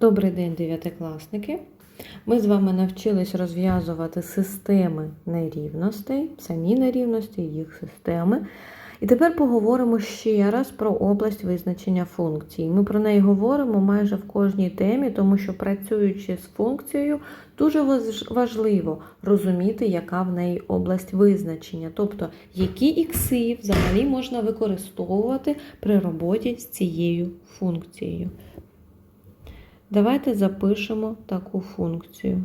Добрий день, дев'ятикласники! Ми з вами навчились розв'язувати системи нерівностей, самі нерівності, їх системи. І тепер поговоримо ще раз про область визначення функцій. Ми про неї говоримо майже в кожній темі, тому що працюючи з функцією, дуже важливо розуміти, яка в неї область визначення, тобто які ікси взагалі можна використовувати при роботі з цією функцією. Давайте запишемо таку функцію.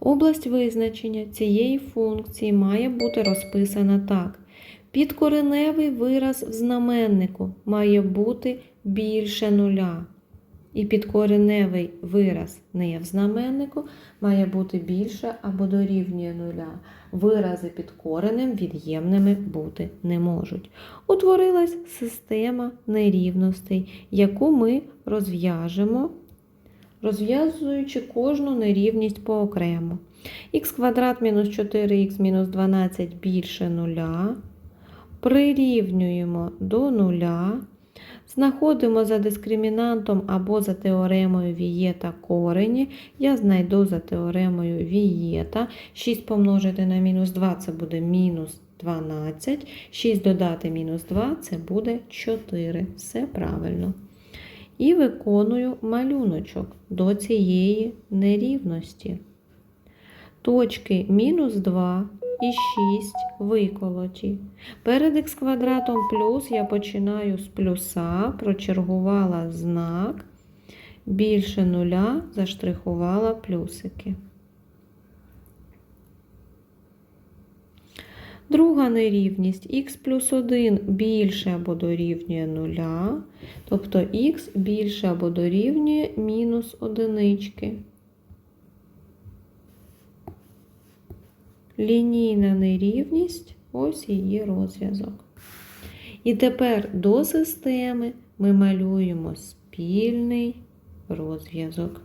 Область визначення цієї функції має бути розписана так. Підкореневий вираз в знаменнику має бути більше нуля. І підкореневий вираз не в знаменнику має бути більше або дорівнює нуля. Вирази під коренем від'ємними бути не можуть. Утворилась система нерівностей, яку ми розв'яжемо, розв'язуючи кожну нерівність поокремо. х квадрат мінус 4х мінус 12 більше нуля. Прирівнюємо до нуля. Знаходимо за дискримінантом або за теоремою Вієта корені. Я знайду за теоремою Вієта. 6 помножити на мінус 2 це буде мінус 12. 6 додати мінус 2 це буде 4. Все правильно. І виконую малюночок до цієї нерівності. Точки мінус 2 і 6 виколоті. Перед х квадратом плюс я починаю з плюса, прочергувала знак, більше нуля заштрихувала плюсики. Друга нерівність х плюс 1 більше або дорівнює нуля, тобто х більше або дорівнює мінус одинички. Лінійна нерівність, ось її розв'язок. І тепер до системи ми малюємо спільний розв'язок.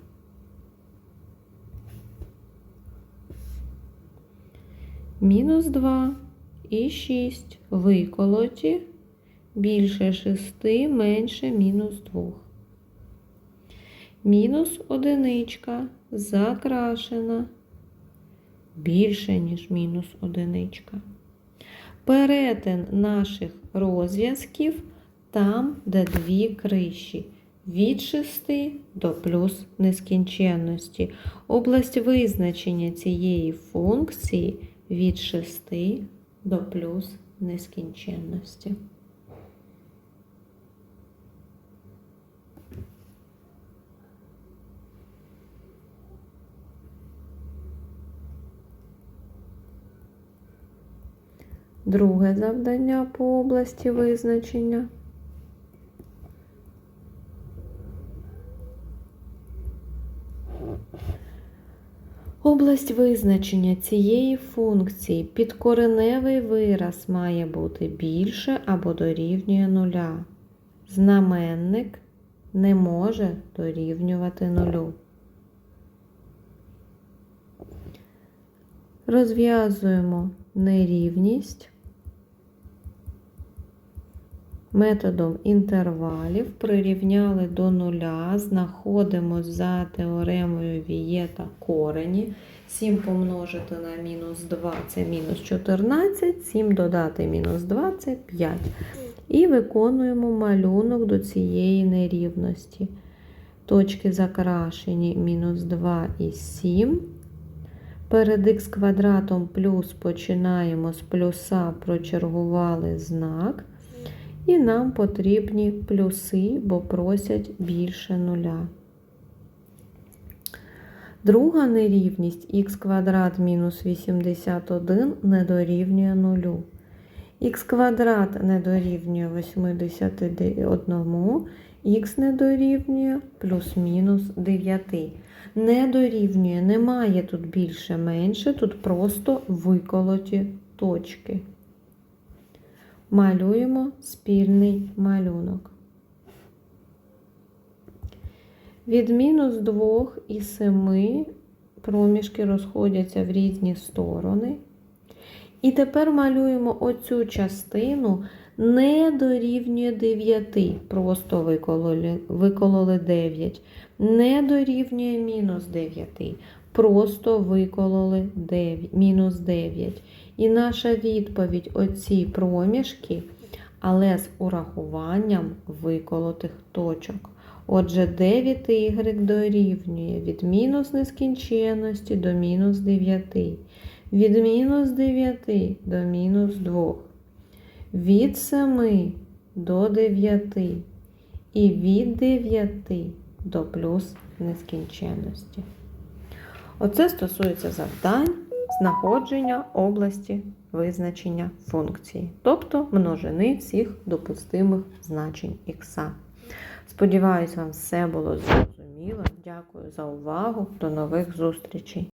Мінус 2 і 6 виколоті більше 6, менше мінус 2. Мінус одиничка закрашена більше, ніж мінус одиничка. Перетин наших розв'язків там, де дві криші. Від 6 до плюс нескінченності. Область визначення цієї функції від 6 до плюс нескінченності. Друге завдання по області визначення. Область визначення цієї функції підкореневий вираз має бути більше або дорівнює нуля. Знаменник не може дорівнювати нулю. Розв'язуємо нерівність методом інтервалів, прирівняли до нуля, знаходимо за теоремою Вієта корені. 7 помножити на мінус 2 це мінус 14, 7 додати мінус 2 це 5. І виконуємо малюнок до цієї нерівності. Точки закрашені мінус 2 і 7. Перед х квадратом плюс починаємо з плюса, прочергували знак. І нам потрібні плюси, бо просять більше нуля. Друга нерівність х квадрат мінус 81 не дорівнює нулю. х квадрат не дорівнює 81, х не дорівнює плюс-мінус 9. Не дорівнює, немає тут більше менше, тут просто виколоті точки. Малюємо спільний малюнок. Від мінус 2 і 7 проміжки розходяться в різні сторони. І тепер малюємо оцю частину не дорівнює 9, просто викололи, викололи 9, не дорівнює мінус 9, просто викололи 9, мінус 9. І наша відповідь оці проміжки, але з урахуванням виколотих точок. Отже, 9y дорівнює від мінус нескінченності до мінус 9, від мінус 9 до мінус 2, від 7 до 9 і від 9 до плюс нескінченності. Оце стосується завдань знаходження області визначення функції, тобто множини всіх допустимих значень х. Сподіваюсь, вам все було зрозуміло. Дякую за увагу. До нових зустрічей!